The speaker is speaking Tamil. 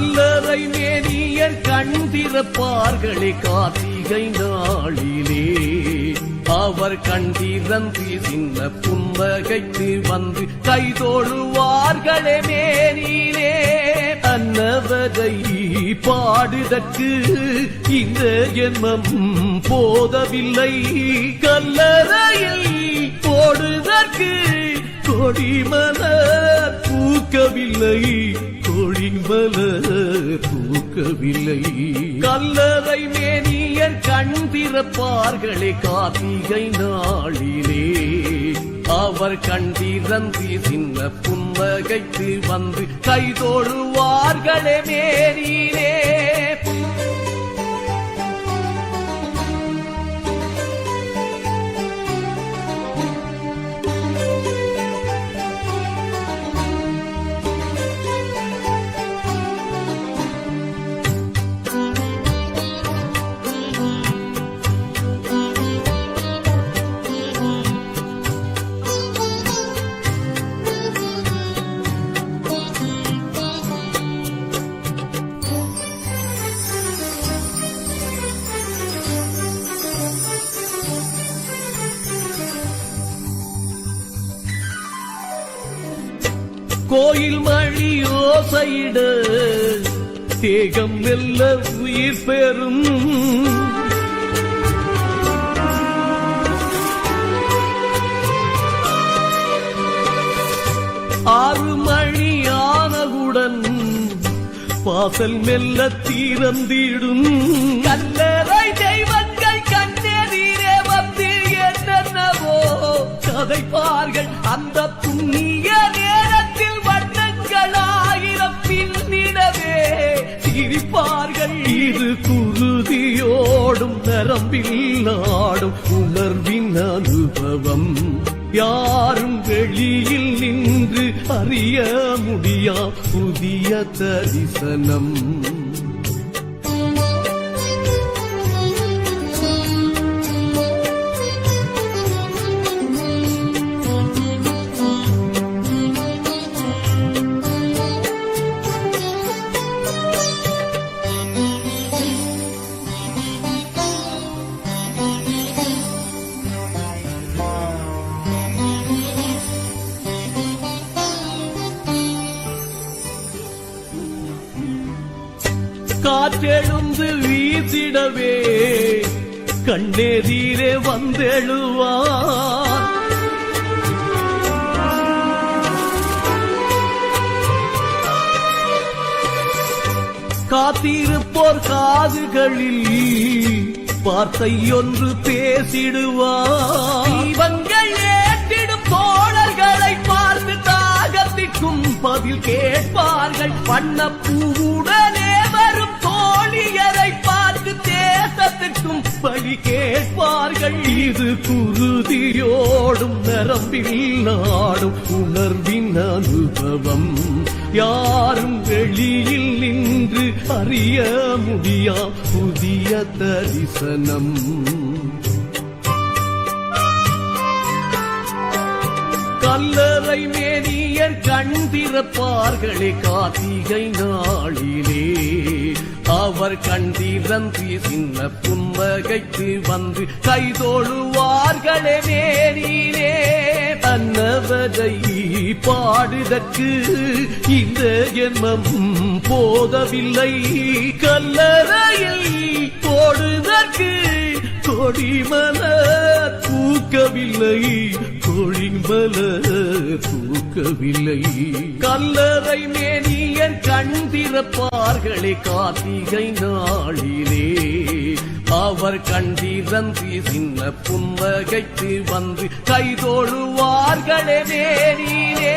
கல்லறை நேரியர் கண் திறப்பார்களே கார்த்திகை நாளிலே. அவர் கண்டிரந்து சின்ன புன்னகைத்து வந்து கைதோழுவார்களே மேனிலே. அன்னவரை பாடுதற்கு இந்த எண்ணம் போதவில்லை. கல்லறையில் போடுதற்கு கொடிமலர் பூக்கவில்லை. கொடிமலர் பூக்கவில்லை. கல்லறை மேனியர் கண் திறப்பார்களே கார்த்திகை நாளிலே. அவர் கண்டிரந்து சின்ன புன்னகைத்து வந்து கைதோடுவார்களே மேனிலே. கோயில் மணி ஓசையிட. தேகம் மெல்ல உயிர் பெறும். ஆறு மணியானவுடன் வாசல் மெல்ல தீரந்திடும் கல்லறை தெய்வங்கள் கண்ணெதிரே வந்து என்னென்னவோ கதைப்பார்கள். அந்த அனுபவம். யாரும் வெளியில் நின்று அறிய முடியா புதிய தரிசனம். காற்றெழுந்து வீசிடவே. கண்ணெதிரே வந்தெழுவார். காத்திருப்போர் காதுகளில் வார்த்தை ஒன்று பேசிடுவார். தீபங்கள் ஏற்றிடும் தோழர்களை பார்த்து தாகத்திற்கும் பதில் கேட்பார்கள். பண்ண பூவுடனே தேசத்திற்கும் பழி கேட்பார்கள். இது குருதியோடும் நரம்பில் நாடும் உணர்வின் அனுபவம். யாரும் வெளியில் நின்று அறிய முடியா புதிய தரிசனம். கல்லறை மேனியர் கண் திறப்பார்களே கார்த்திகை நாளிலே. அவர் கண்டிரந்து சின்ன புன்னகைத்து வந்து கைதோழுவார்களே மேனிலே. தன்னவதை பாடுதற்கு இந்த எண்ணம் போதவில்லை. கல்லறையில் போடுதற்கு கொடிமலர் பூக்கவில்லை கொடிமலர் பூக்கவில்லை. கல்லறை மேனியர் கண் திறப்பார்களே கார்த்திகை நாளிலே. அவர் கண்டிரந்து சின்ன புன்னகைத்து வந்து கைதோழுவார்களே மேனியே